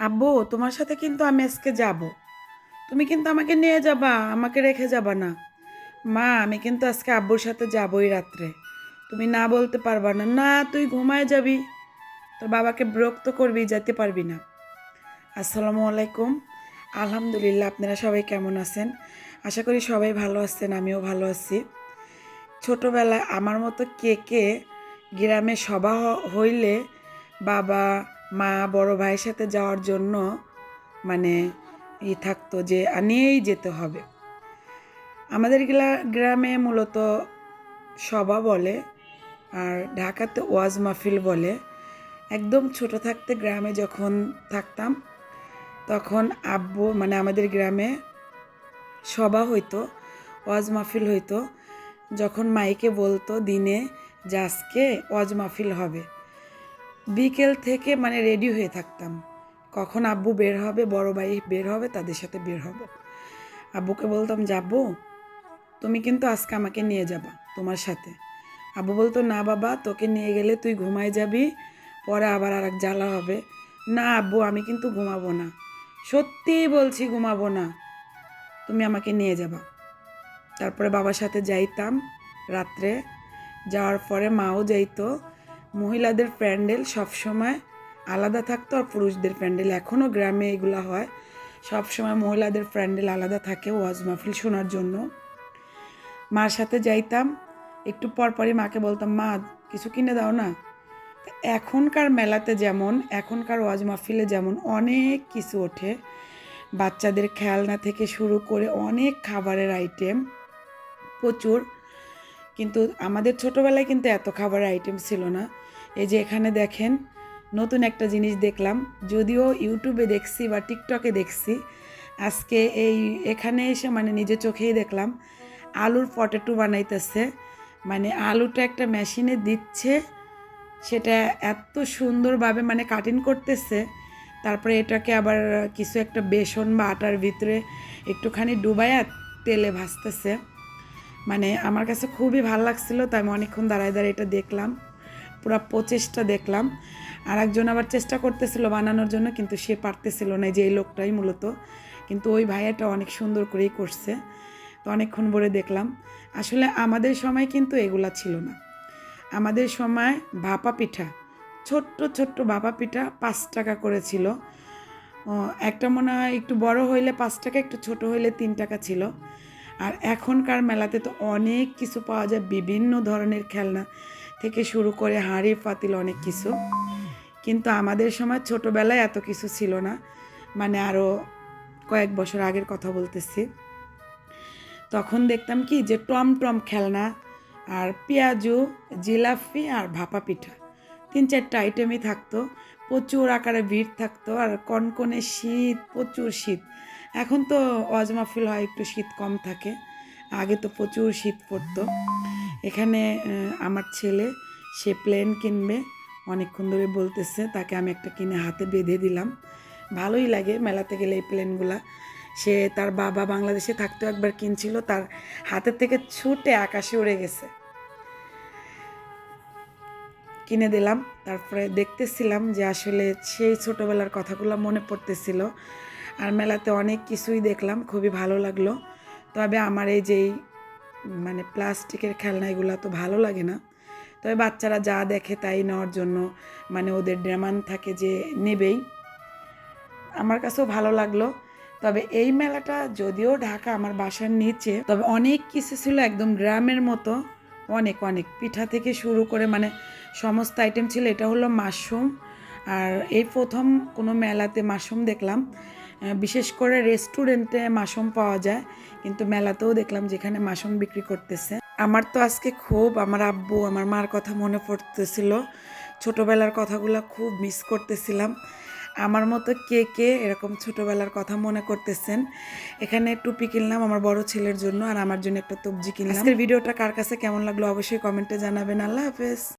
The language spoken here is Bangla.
আব্বু, তোমার সাথে কিন্তু আমি আজকে যাব। তুমি কিন্তু আমাকে নিয়ে যাবা, আমাকে রেখে যাবা না। মা, আমি কিন্তু আজকে আব্বুর সাথে যাবই রাত্রে। তুমি না বলতে পারবা না না, তুই ঘুমায় যাবি। তোর বাবাকে বিরক্ত করবি, যেতে পারবি না। আসসালামু আলাইকুম। আলহামদুলিল্লাহ, আপনারা সবাই কেমন আছেন? আশা করি সবাই ভালো আছেন, আমিও ভালো আছি। ছোটোবেলায় আমার মতো কে কে গ্রামে সভা হইলে বাবা মা বড় ভাইয়ের সাথে যাওয়ার জন্য মানে ই থাকতো যে নিয়েই যেতে হবে। আমাদের গ্রামে মূলত সভা বলে আর ঢাকাতে ওয়াজ মাহফিল বলে। একদম ছোট থাকতে গ্রামে যখন থাকতাম, তখন আব্বু মানে আমাদের গ্রামে সভা হইতো, ওয়াজ মাহফিল হইতো। যখন মাইকে বলতো দিনে যে আজকে ওয়াজ মাহফিল হবে বিকেল থেকে মানে রেডি হয়ে থাকতাম। কখন আব্বু বের হবে, বড় ভাই বের হবে, তাদের সাথে বের হব। আব্বুকে বলতাম, যাব? তুমি কিন্তু আজকে আমাকে নিয়ে যাবা, তোমার সাথে। আব্বু বলতো, না বাবা, তোকে নিয়ে গেলে তুই ঘুমায় যাবি, পরে আবার আর এক জ্বালা হবে। না আব্বু, আমি কিন্তু ঘুমাবো না। সত্যিই বলছি ঘুমাবো না। তুমি আমাকে নিয়ে যাবা। তারপরে বাবার সাথে যাইতাম রাত্রে। যাওয়ার পরে মাও যাইতো মহিলাদের প্যান্ডেল সবসময় আলাদা থাকতো আর পুরুষদের প্যান্ডেল। এখনও গ্রামে এগুলো হয়। সবসময় মহিলাদের প্যান্ডেল আলাদা থাকে ওয়াজ মাহফিল শোনার জন্য। মার সাথে যাইতাম। একটু পর পরই মাকে বলতাম, মা, কিছু কিনে দাও না? এখনকার মেলাতে যেমন, এখনকার ওয়াজ মাহফিলে যেমন অনেক কিছু ওঠে। বাচ্চাদের খেলনা থেকে শুরু করে অনেক খাবারের আইটেম প্রচুর। কিন্তু আমাদের ছোটোবেলায় কিন্তু এত খাবারের আইটেম ছিল না। এই যে এখানে দেখেন, নতুন একটা জিনিস দেখলাম, যদিও ইউটিউবে দেখছি বা টিকটকে দেখছি, আজকে এই এখানে এসে মানে নিজে চোখেই দেখলাম, আলুর পটেটো বানাইতেছে। মানে আলুটা একটা মেশিনে দিচ্ছে, সেটা এত সুন্দরভাবে মানে কাটিং করতেছে, তারপরে এটাকে আবার কিছু একটা বেসন বা আটার ভিতরে একটুখানি ডুবাইয়া তেলে ভাজতেছে। মানে আমার কাছে খুবই ভালো লাগছিল, তাই আমি অনেকক্ষণ দাঁড়ায় দাঁড়ায় এটা দেখলাম। পুরো প্রচেষ্টা দেখলাম। আর একজন আবার চেষ্টা করতেছিল বানানোর জন্য, কিন্তু সে পারতেছিল না যে এই লোকটাই মূলত। কিন্তু ওই ভাইয়াটা অনেক সুন্দর করেই করছে। তো অনেকক্ষণ ভরে দেখলাম। আসলে আমাদের সময় কিন্তু এগুলা ছিল না। আমাদের সময় ভাপা পিঠা, ছোট্ট ছোট্ট ভাপা পিঠা পাঁচ টাকা করে ছিল একটা মনে হয় একটু বড় হইলে পাঁচ টাকা, একটু ছোট হইলে তিন টাকা ছিল। আর এখনকার মেলাতে তো অনেক কিছু পাওয়া যায়, বিভিন্ন ধরনের খেলনা থেকে শুরু করে হাঁড়ি, পাতিল অনেক কিছু। কিন্তু আমাদের সময় ছোটোবেলায় এত কিছু ছিল না। মানে আরও কয়েক বছর আগের কথা বলতেছি। তখন দেখতাম কি যে টম টম খেলনা আর পেঁয়াজু, জিলাপি আর ভাপা পিঠা। তিন চারটা আইটেমই থাকতো। প্রচুর আকারে ভিড় থাকতো আর কনকনে শীত, প্রচুর শীত। এখন তো ওয়াজ মাহফিল হয়, একটু শীত কম থাকে। আগে তো প্রচুর শীত পড়তো। এখানে আমার ছেলে, সে প্লেন কিনবে, অনেকক্ষণ ধরে বলতেছে, তাকে আমি একটা কিনে হাতে বেঁধে দিলাম। ভালোই লাগে মেলাতে গেলে এই প্লেনগুলা। সে তার বাবা বাংলাদেশে থাকতেও একবার কিনছিল, তার হাতের থেকে ছুটে আকাশে উড়ে গেছে। কিনে দিলাম, তারপরে দেখতেছিলাম যে আসলে সেই ছোটোবেলার কথাগুলো মনে পড়তেছিল। আর মেলাতে অনেক কিছুই দেখলাম, খুবই ভালো লাগল। তবে আমার এই যেই মানে প্লাস্টিকের খেলনা এগুলো তো ভালো লাগে না। তবে বাচ্চারা যা দেখে তাই নেওয়ার জন্য মানে ওদের ডিমান্ড থাকে যে নেবেই। আমার কাছেও ভালো লাগল। তবে এই মেলাটা যদিও ঢাকা আমার বাসার নিচে, তবে অনেক কিছু ছিল একদম গ্রামের মতো। অনেক অনেক পিঠা থেকে শুরু করে মানে সমস্ত আইটেম ছিল। এটা হলো মাশরুম। আর এই প্রথম কোনো মেলাতে মাশরুম দেখলাম। বিশেষ করে রেস্টুরেন্টে মাশরুম পাওয়া যায়, কিন্তু মেলাতেও দেখলাম যেখানে মাশরুম বিক্রি করতেছে। আমার তো আজকে খুব, আমার আব্বু, আমার মার কথা মনে পড়তেছিল। ছোটোবেলার কথাগুলো খুব মিস করতেছিলাম। আমার মতো কে কে এরকম ছোটোবেলার কথা মনে করতেছেন? এখানে টুপি কিনলাম আমার বড় ছেলের জন্য, আর আমার জন্য একটা তবজি কিনলাম। আজকের ভিডিওটা কার কাছে কেমন লাগল অবশ্যই কমেন্টে জানাবেন। আল্লাহ হাফেজ।